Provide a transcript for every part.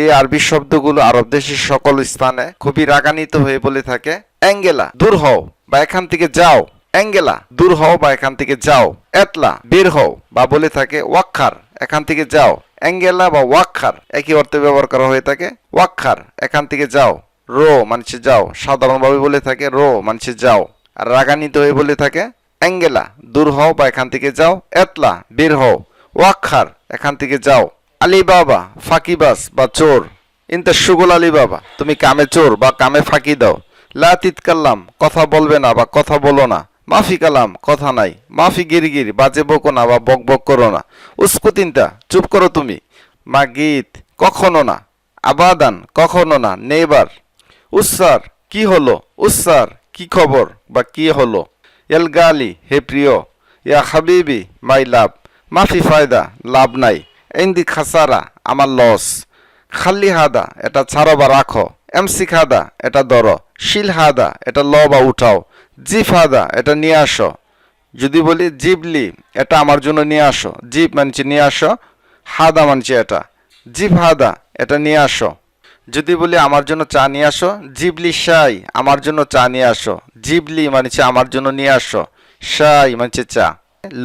এই আরবি শব্দগুলো আরব দেশের সকল স্থানে খুবই রাগান্বিত হয়ে বলে থাকে। অ্যাঙ্গেলা, দূর হও বা এখান থেকে যাও। অ্যাঙ্গেলা, দূর হও বা এখান থেকে যাও। এতলা বের হও বা বলে থাকে ওয়াক্ষার এখান থেকে যাও। অ্যাঙ্গেলা বা ওয়াক্ষার একই অর্থে ব্যবহার করা হয়ে থাকে ওয়াক্ষার এখান থেকে যাও। রো মানুষে যাও। সাধারণভাবে বলে থাকে, রো মানুষে যাও। আর রাগান্বিত হয়ে বলে থাকে, অ্যাঙ্গেলা, দূর হও বা এখান থেকে যাও। এতলা বের হও। ওয়াক্ষার এখান থেকে যাও। আলী বাবা ফাঁকিবাস বা চোর। ইন্তা সুগল আলী বাবা তুমি কামে চোর বা কামে ফাঁকি দাও। লাতিত কাল্লাম কথা বলবে না বা কথা বলো না। মাফি কালাম, কথা নাই। মাফি গিরগির, বাজে বকো না বা বক বক করো না। উস্কুতিনটা চুপ করো তুমি। মা গীত, কখনো না। আবাদান, কখনো না, নেবার। উৎসার কি হলো? উৎসার কি খবর বা কি হলো? এল গালি, হে প্রিয়। ইয়া হাবিবি, মাই লাভ। মাফি ফায়দা, লাভ নাই। এন্দি খাসারা, আমার লস। খাল্লি হাদা, এটা ছাড়ো বা রাখো। এমসি খাদা এটা ধরো। শিল হাদা, এটা ল বা উঠাও। জিফ হাদা, এটা নিয়ে আসো। যদি বলি জিবলি এটা আমার জন্য নিয়ে আসো। জিপ মানছে নিয়ে আসো, হাদা মানছে এটা। জিপ হাদা, এটা নিয়ে আসো। যদি বলি আমার জন্য চা নিয়ে আসো জিবলি শাই, আমার জন্য চা নিয়ে আসো। জিবলি মানছে আমার জন্য নিয়ে আসো। শাই মানছে চা।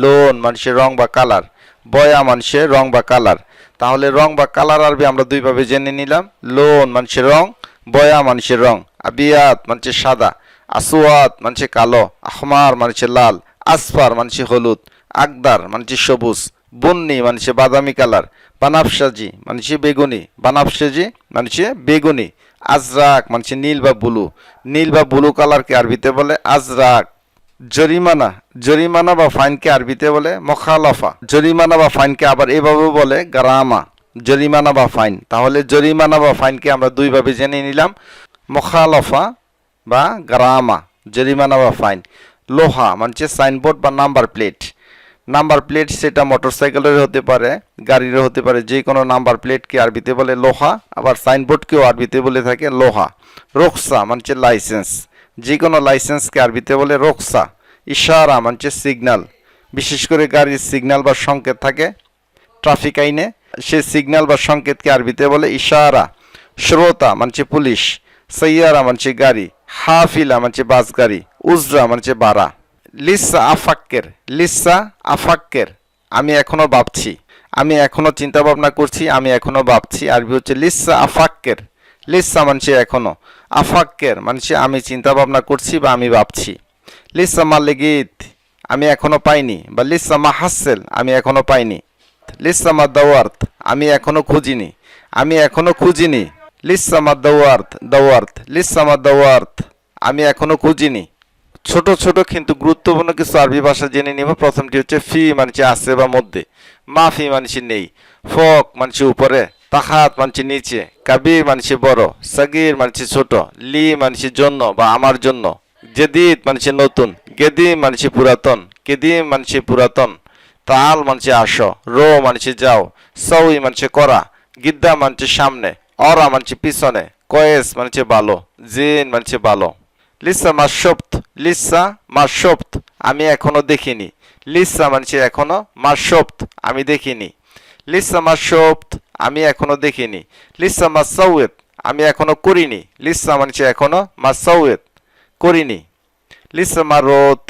লোন মানুষের রং বা কালার। বয়া মানুষের রং বা কালার। তাহলে রং বা কালার আরবি আমরা দুইভাবে জেনে নিলাম। লোন মানুষের রং, বয়া মানুষের রং। আবিয়াত মানুষের সাদা। আসোয়াত মানুষের কালো। আহমার মানুষের লাল। আসফার মানুষের হলুদ। আকদার মানুষের সবুজ। বন্নি মানুষের বাদামি কালার। বানাফসাজি মানুষের বেগুনি। বানাফসাজি মানুষের বেগুনি। আজরাক মানুষের নীল বা ব্লু। নীল বা ব্লু কালারকে আরবিতে বলে আজরাক। জরিমানা জরিমানা বা ফাইনকে আরবিতে বলে মখালফা। জরিমানা বা ফাইনকে আবার এভাবে বলে গ্রামা। জরিমানা বা ফাইন। তাহলে জরিমানা বা ফাইনকে আমরা দুইভাবে জেনে নিলাম। মখালফা বা গ্রামা, জরিমানা বা ফাইন। লোহা মানে সাইনবোর্ড বা নাম্বার প্লেট। নাম্বার প্লেট সেটা মোটরসাইকেলের হতে পারে গাড়ির হতে পারে, যে কোনো নাম্বার প্লেটকে আরবিতে বলে লোহা, আবার সাইনবোর্ডকেও আরবিতে বলে থাকে লোহা। রোকসা মানে লাইসেন্স। যে কোনো লাইসেন্সকে আরবিতে বলে রোকসা, ইশারা মানে সিগন্যাল বিশেষ করে গাড়ির সিগন্যাল বা সংকেত থাকে ট্রাফিক আইনে, সে সিগন্যাল বা সংকেতকে আরবিতে বলে ইশারা। শ্রোতা মানছে পুলিশ, সৈয়ারা মানছে গাড়ি, হাফিলা মানছে বাস গাড়ি, উজরা মানছে বাড়া লিসা আফাক্কের লিসা আফাক্কের, আমি এখনও ভাবছি, আমি এখনও চিন্তা ভাবনা করছি, আমি এখনও ভাবছি, আরবি হচ্ছে লিসা আফাক্কের। লিসা মানছে এখনও। আফাক্কের মানছে আমি চিন্তা ভাবনা করছি বা আমি ভাবছি। লিসা মালিগিত আমি এখনও পাইনি। বা লিসা মাহাসেল আমি এখনও পাইনি। লিসামা দাওয়ার্থ আমি এখনও খুঁজিনি। আমি এখনও খুঁজিনি। লিসামা দাওয়ার্থ দাওয়ার্থ লিসামা দাওয়ার্থ আমি এখনও খুঁজিনি। ছোট ছোট কিন্তু গুরুত্বপূর্ণ কিছু আরবি ভাষা জেনে নিব। প্রথমটি হচ্ছে ফি মানছে আছে বা মধ্যে। মাফি মানছে নেই। ফক মানছে উপরে। তাহাত মানছে নিচে কাবির মানছে বড়, সাগির মানছে ছোট, লি মানছে জন্য বা আমার জন্য, জেদিদ মানছে নতুন, গেদিম মানছে পুরাতন, কেদিম মানছে পুরাতন, তাল মানছে আসো, রো মানছে যাও সউই মানছে করা, গিদ্দা মানছে সামনে, অরা মানছে পিছনে, কয়েস মানছে ভালো জিন মানছে ভালো লিসা মা মাসপ্ত লিসা মা মাসপ্ত আমি এখনও দেখিনি। লিসা মানছে এখনও মা মাসপ্ত আমি দেখিনি। লিসা মা মাসপ্ত আমি এখনও দেখিনি। লিসা মাসাউয়েত আমি এখনও করিনি। লিসা মানছে এখনও মাসাউয়েত করিনি। লিসা মারত,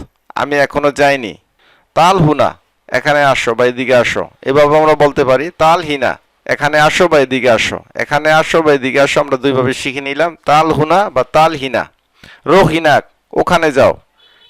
আমি এখনও যাইনি। তাল হুনা, এখানে আসো বা এদিকে আসো। এভাবে আমরা বলতে পারি, তাল হিনা, এখানে আসো বা এদিকে আসো। এখানে আসো বা এদিকে আসো, আমরা দুইভাবে শিখে নিলাম, তাল হুনা বা তাল হিনা। রোহিনাক, ওখানে যাও।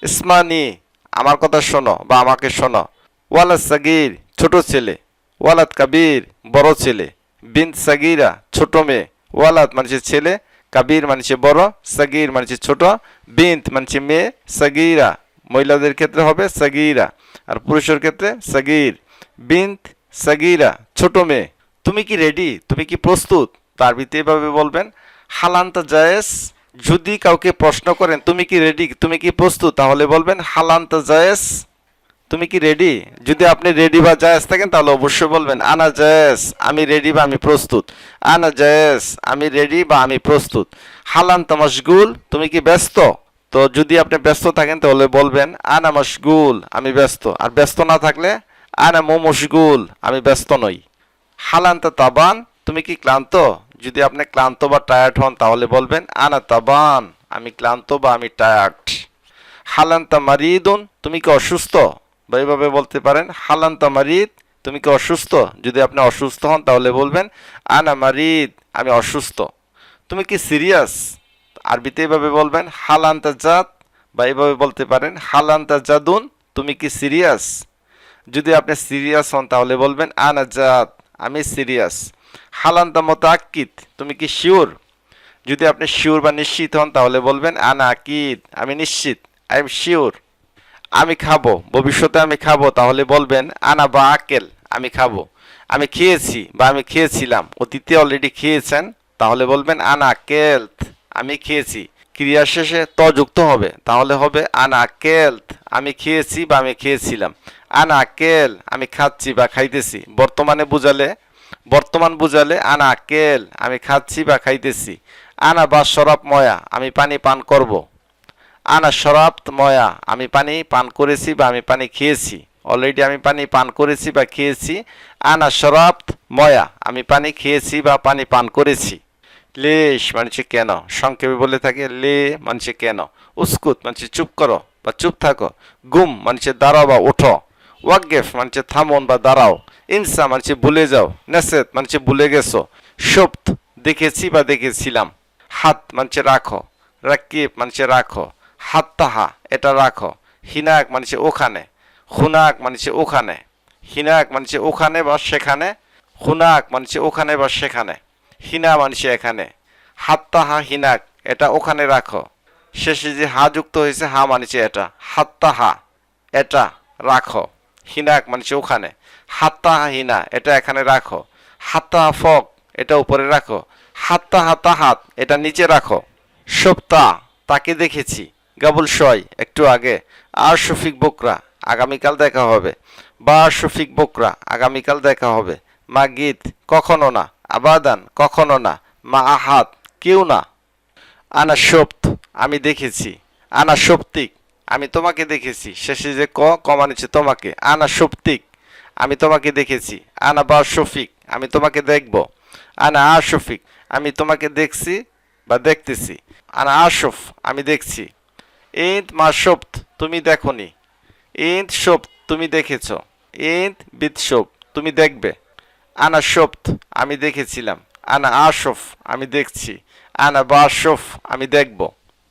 ইসমানি, আমার কথা শোনো বা আমাকে শোনো। ওয়ালা সাগির, ছোট ছেলে। ওয়ালাদ কাবির, বড় ছেলে। বিন সাগিরা, ছোট মেয়ে। ওয়ালাদ মানুষের ছেলে, কাবির মানুষের বড়, সাগির মানুষের ছোট। বিন্ত মানুষের মেয়ে, সাগিরা। মহিলাদের ক্ষেত্রে হবে সাগিরা। আর পুরুষের ক্ষেত্রে সাগির। বিন্ত সাগিরা, ছোট মেয়ে। তুমি কি রেডি তুমি কি প্রস্তুত? তার ভিতরে এভাবে বলবেন। হালান্তা জায়েস যদি কাউকে প্রশ্ন করেন, তুমি কি রেডি তুমি কি প্রস্তুত? তাহলে বলবেন, হালান্তা জায়েস তুমি কি রেডি যদি আপনি রেডি বা জায়েজ থাকেন, তাহলে অবশ্যই বলবেন, আনা জায়েজ, আমি রেডি বা আমি প্রস্তুত। আনা জায়েজ, আমি রেডি বা আমি প্রস্তুত। হালান তামাশগুল তুমি কি ব্যস্ত? তো যদি আপনি ব্যস্ত থাকেন, তাহলে বলবেন, আনা মশগুল, আমি ব্যস্ত। আর ব্যস্ত না থাকলে, আনা মো মশগুল আমি ব্যস্ত নই। হালান্তা তাবান, তুমি কি ক্লান্ত? যদি আপনি ক্লান্ত বা টায়ার্ড হন, তাহলে বলবেন, আনা তাবান, আমি ক্লান্ত বা আমি টায়ার্ড হালান্তা মারিদুন, তুমি কি অসুস্থ? বা এইভাবে বলতে পারেন, হালান্তা মারিদ, তুমি কি অসুস্থ? যদি আপনি অসুস্থ হন, তাহলে বলবেন, আনা মারিদ, আমি অসুস্থ। তুমি কি সিরিয়াস? আরবিতে এইভাবে বলবেন, হালান্তা জাত, বা এইভাবে বলতে পারেন, হালান্তা জাদুন, তুমি কি সিরিয়াস? যদি আপনি সিরিয়াস হন, তাহলে বলবেন, আনা জাত, আমি সিরিয়াস। হালান্তা মতো আকিত তুমি কি শিওর? যদি আপনি শিওর বা নিশ্চিত হন, তাহলে বলবেন, আনা আকিদ, আমি নিশ্চিত, আই এম শিওর। আমি খাব, ভবিষ্যতে আমি খাব, তাহলে বলবেন, আনা বা আকেল, আমি খাব। আমি খেয়েছি বা আমি খেয়েছিলাম, অতীতে অলরেডি খেয়েছেন, তাহলে বলবেন, আনা কেলথ আমি খেয়েছি। ক্রিয়া শেষে ত যুক্ত হবে, তাহলে হবে, আনা কেলথ আমি খেয়েছি বা আমি খেয়েছিলাম। আনা কেল, আমি খাচ্ছি বা খাইতেছি। বর্তমানে বুঝালে, বর্তমান বুঝালে, আনা কেল, আমি খাচ্ছি বা খাইতেছি। আনা বা শরাব ময়া আমি পানি পান করব। আনা শরাব ময়া। আমি পানি পান করেছি বা আমি পানি খেয়েছি। অলরেডি আমি পানি পান করেছি বা খেয়েছি, আনা শরাব ময়া। আমি পানি খেয়েছি বা পানি পান করেছি। লেশ মানুষে কেন? সংক্ষেপে বলে থাকে, লে মানুষে কেন? উস্কুত মানুষে চুপ করো বা চুপ থাকো। গুম মানুষে দাঁড়াও বা ওঠো। ওয়াকগেফ মানুষে থামন বা দাঁড়াও। ইনসা মানুষে ভুলে যাও। নেসেত মানুষে ভুলে গেছো। সপ্ত দেখেছি বা দেখেছিলাম। হাত মানুষে রাখো। রাকিব মানুষে রাখো। হাত তাহা এটা রাখো। হিনাক মানুষে ওখানে হুনাক মানুষে ওখানে হিনাক মানুষে ওখানে বা সেখানে হুনাক মানুষে ওখানে বা সেখানে, হিনা মানুষে এখানে হাত তাহা হিনাক এটা ওখানে রাখো। শেষে যে হা যুক্ত হয়েছে, হা মানুষে এটা হাত তাহা এটা রাখো। হিনাক মানুষে ওখানে হাত তাহা হিনা, এটা এখানে রাখো। হাত তাহা ফক এটা উপরে রাখো। হাত তাহা তাহাত, এটা নিচে রাখো। সপ্তাহ, তাকে দেখেছি। গাবুল শয়, একটু আগে। আর শফিক বকরা, আগামীকাল দেখা হবে। বা শফিক বকরা, আগামীকাল দেখা হবে। মা গীত, কখনো না। আবাদান, কখনো না। মা আহাত, কেউ না। আনা সপ্ত আমি দেখেছি। আনা সপ্তিক আমি তোমাকে দেখেছি। শেষে যে ক কমানিছে তোমাকে। আনা সপ্তিক আমি তোমাকে দেখেছি। আনা বা শফিক, আমি তোমাকে দেখব। আনা আ শফিক আমি তোমাকে দেখছি বা দেখতেছি। আনা আশফ, আমি দেখছি। ইন্ত মা সপ্ত তুমি দেখনি। ইন্ত সপ্ত, তুমি দেখেছ। ইন্ত বিদ সপ তুমি দেখবে। আনা সপ্ত, আমি দেখেছিলাম। আনা আশফ আমি দেখছি। আনা বাশফ আমি দেখব।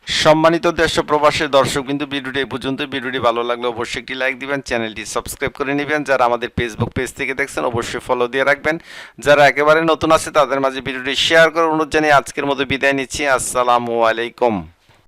সম্মানিত দেশ প্রবাসের দর্শক কিন্তু ভিডিওটি এই পর্যন্ত। ভিডিওটি ভালো লাগলে অবশ্যই একটি লাইক দিবেন, চ্যানেলটি সাবস্ক্রাইব করে নেবেন। যারা আমাদের ফেসবুক পেজ থেকে দেখছেন, অবশ্যই ফলো দিয়ে রাখবেন। যারা একেবারে নতুন আছে, তাদের মাঝে ভিডিওটি শেয়ার করে অনুরোধ জানিয়ে আজকের মতো বিদায় নিচ্ছি। আসসালামু আলাইকুম।